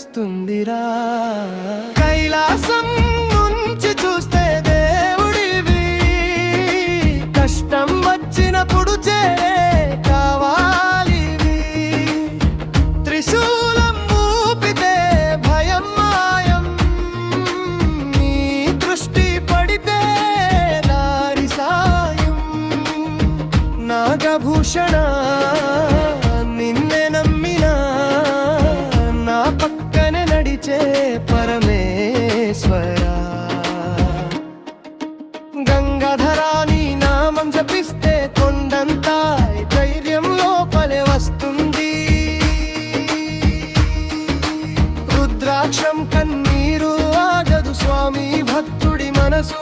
కనిపిస్తుందిరా కైలాసం నుంచి చూస్తే దేవుడివి. కష్టం వచ్చినప్పుడు చే కావాలి త్రిశూలం భయం మాయం. దృష్టి పడితే సాయం. నాగభూషణ గంగాధరాని నామం జపిస్తే కొండంతా ధైర్యం లోపలే వస్తుంది రుద్రాక్షం కన్నీరు ఆగదు స్వామి భక్తుడి మనసు